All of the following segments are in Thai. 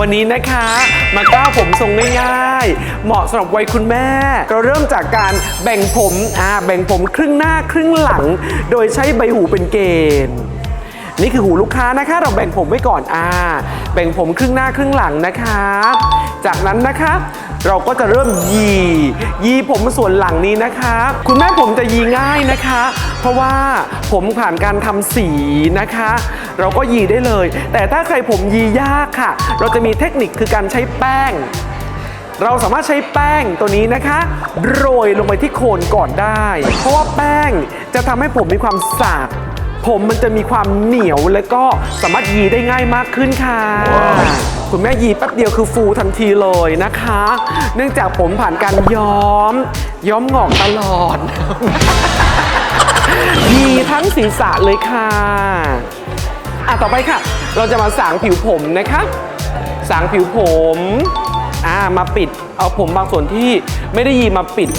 วันนี้นะคะมาก้าวผมทรงง่ายๆ เหมาะสำหรับวัยคุณแม่เราเริ่มจากการแบ่งผมอ่าแบ่งผมครึ่งหน้าครึ่งหลัง โดยใช้ใบหูเป็นเกณฑ์ นี่คือหูลูกค้านะคะ เราแบ่งผมไว้ก่อนอ่า แบ่งผมครึ่งหน้าครึ่งหลังนะคะ จากนั้นนะคะเราก็จะเริ่มยียีผมส่วนหลังนี้นะคะ คุณแม่ผมจะยีง่ายนะคะ เพราะว่าผมผ่านการทำสีนะคะ เราก็ยีได้เลย แต่ถ้าใครผมยียากค่ะ เราจะมีเทคนิคคือการใช้แป้ง เราสามารถใช้แป้งตัวนี้นะคะ โรยลงไปที่โคนก่อนได้ เพราะว่าแป้งจะทำให้ผมมีความสาก ผมมันจะมีความเหนียวและก็สามารถยีได้ง่ายมากขึ้นค่ะ คุณแม่ยีแป๊บเดียวคือฟูทันทีเลยนะคะ เนื่องจากผมผ่านการย้อม ย้อมงอกตลอด ยีทั้งศีรษะเลยค่ะอะต่อไปค่ะ เราจะมาสางผิวผมนะคะ สางผิวผมอ่ามาปิด เอาผมบางส่วนที่ไม่ได้ยีมาปิด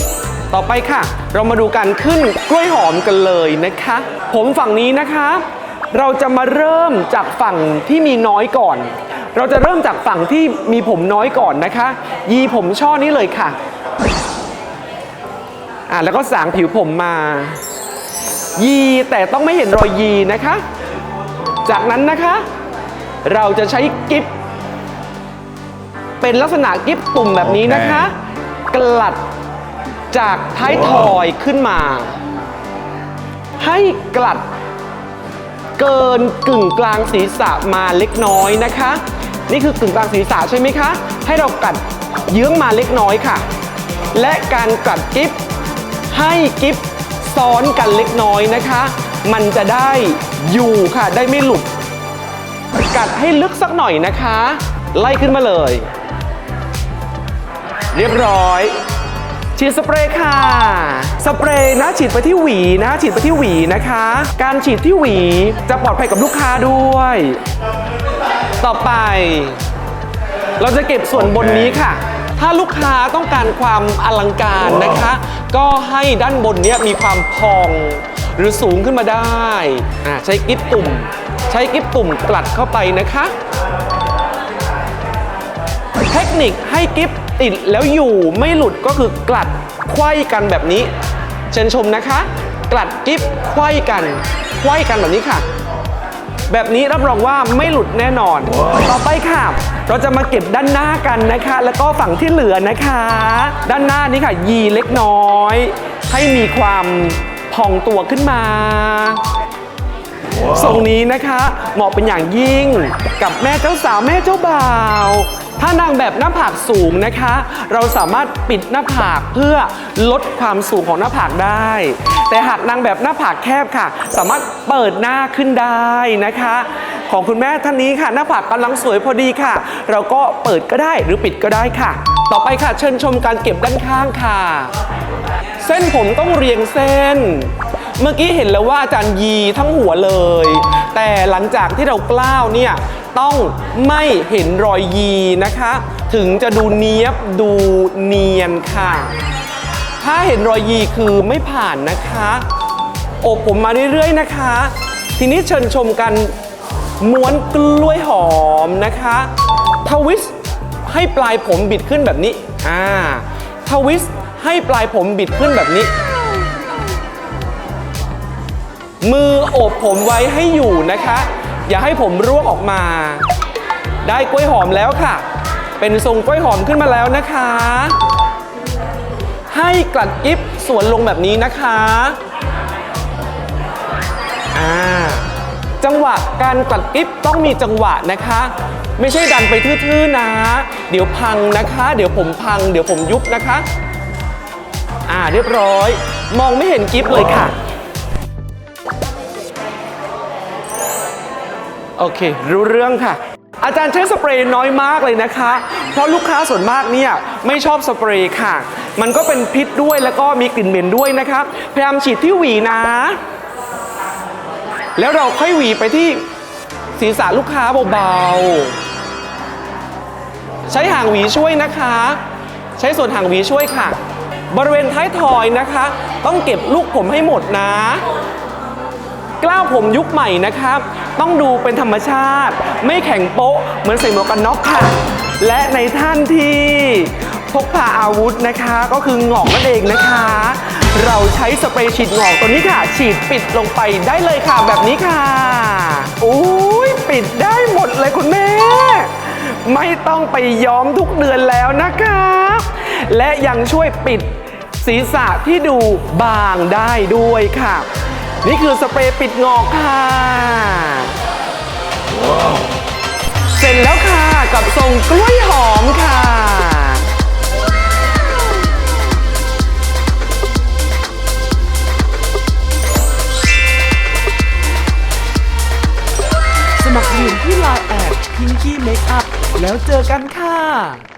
ต่อไปค่ะ เรามาดูการขึ้นกล้วยหอมกันเลยนะคะ ผมฝั่งนี้นะคะ เราจะมาเริ่มจากฝั่งที่มีน้อยก่อน เราจะเริ่มจากฝั่งที่มีผมน้อยก่อนนะคะ ยีผมช่อนี้เลยค่ะอ่าแล้วก็สางผิวผมมา ยีแต่ต้องไม่เห็นรอยยีนะคะ จากนั้นนะคะ เราจะใช้กิฟเป็นลักษณะกิฟตุ่มแบบนี้นะคะ กลัด จากท้ายทอยขึ้นมา ให้กลัดเกินกึ่งกลางศีรษะมาเล็กน้อยนะคะ นี่คือกึ่งกลางศีรษะใช่ไหมคะ ให้เรากัดเยื้องมาเล็กน้อยค่ะ และการกัดกิฟให้กิฟซ้อนกันเล็กน้อยนะคะ มันจะได้อยู่ค่ะได้ไม่หลุด กัดให้ลึกสักหน่อยนะคะ ไล่ขึ้นมาเลย เรียบร้อย ฉีดสเปรย์ค่ะ สเปรย์นะฉีดไปที่หวีนะ ฉีดไปที่หวีนะคะ การฉีดที่หวีจะปลอดภัยกับลูกค้าด้วย ต่อไป เราจะเก็บส่วนบนนี้ค่ะ ถ้าลูกค้าต้องการความอลังการนะคะ ก็ให้ด้านบนเนี้ยมีความพอง หรือสูงขึ้นมาได้อ่าใช้กิ๊บตุ่ม ใช้กิ๊บตุ่มกลัดเข้าไปนะคะ เทคนิคให้กิฟ ติดแล้วอยู่ไม่หลุดก็คือกลัดไขว้กันแบบนี้ เชิญชมนะคะ กลัดกิฟไขว้กันไขว้กันแบบนี้ค่ะ แบบนี้รับรองว่าไม่หลุดแน่นอน ต่อไปค่ะ เราจะมาเก็บด้านหน้ากันนะคะ แล้วก็ฝั่งที่เหลือนะคะ ด้านหน้านี้ค่ะ ยีเล็กน้อย ให้มีความพองตัวขึ้นมาทรงนี้นะคะเหมาะเป็นอย่างยิ่งกับแม่เจ้าสาวแม่เจ้าบ่าว ถ้านางแบบหน้าผากสูงนะคะ เราสามารถปิดหน้าผากเพื่อลดความสูงของหน้าผากได้ แต่หากนางแบบหน้าผากแคบค่ะ สามารถเปิดหน้าขึ้นได้นะคะ ของคุณแม่ท่านนี้ค่ะ หน้าผากกำลังสวยพอดีค่ะ เราก็เปิดก็ได้หรือปิดก็ได้ค่ะ ต่อไปค่ะเชิญชมการเก็บด้านข้างค่ะ เส้นผมต้องเรียงเส้น เมื่อกี้เห็นแล้วว่าอาจารย์ยีทั้งหัวเลย แต่ หลังจากที่เรากล้าวเนี่ยต้องไม่เห็นรอยยีนะคะ ถึงจะดูเนี้ยบดูเนียนค่ะ ถ้าเห็นรอยยีคือไม่ผ่านนะคะอบผมมาเรื่อยๆนะคะ ทีนี้เชิญชมกันม้วนกล้วยหอมนะคะทวิสให้ปลายผมบิดขึ้นแบบนี้อ่าทวิสให้ปลายผมบิดขึ้นแบบนี้ มืออบผมไว้ให้อยู่นะคะ อย่าให้ผมร่วงออกมา ได้กล้วยหอมแล้วค่ะ เป็นทรงกล้วยหอมขึ้นมาแล้วนะคะ ให้กลัดกิฟสวนลงแบบนี้นะคะอ่าจังหวะการกลัดกิฟต้องมีจังหวะนะคะ ไม่ใช่ดันไปทื่อๆนะ เดี๋ยวพังนะคะ เดี๋ยวผมพัง เดี๋ยวผมยุบนะคะ อ่าเรียบร้อย มองไม่เห็นกิฟเลยค่ะ โอเค รู้เรื่องค่ะ อาจารย์ใช้สเปรย์น้อยมากเลยนะคะ เพราะลูกค้าส่วนมากเนี่ยไม่ชอบสเปรย์ค่ะ มันก็เป็นพิษด้วยแล้วก็มีกลิ่นเหม็นด้วยนะคะพยายามฉีดที่หวีนะ แล้วเราค่อยหวีไปที่ศีรษะลูกค้าเบาๆ ใช้หางหวีช่วยนะคะ ใช้ส่วนหางหวีช่วยค่ะ บริเวณท้ายทอยนะคะ ต้องเก็บลูกผมให้หมดนะ กล้าวผมยุคใหม่นะครับ ต้องดูเป็นธรรมชาติ ไม่แข็งโป๊ะ เหมือนใส่หมวกกันน็อกค่ะ และในท่านที่พกพาอาวุธนะคะ ก็คือหงอกนั่นเองนะคะ เราใช้สเปรย์ฉีดหงอกตัวนี้ค่ะ ฉีดปิดลงไปได้เลยค่ะแบบนี้ค่ะอุ้ยปิดได้หมดเลยคุณแม่ ไม่ต้องไปย้อมทุกเดือนแล้วนะคะ และยังช่วยปิดศีรษะที่ดูบางได้ด้วยค่ะ นี่คือสเปรย์ปิดงอกค่ะ กับทรงกล้วยหอมค่ะ สมัครยืนที่ไลน์แอดพิงกี้เมคอัพแล้วเจอกันค่ะ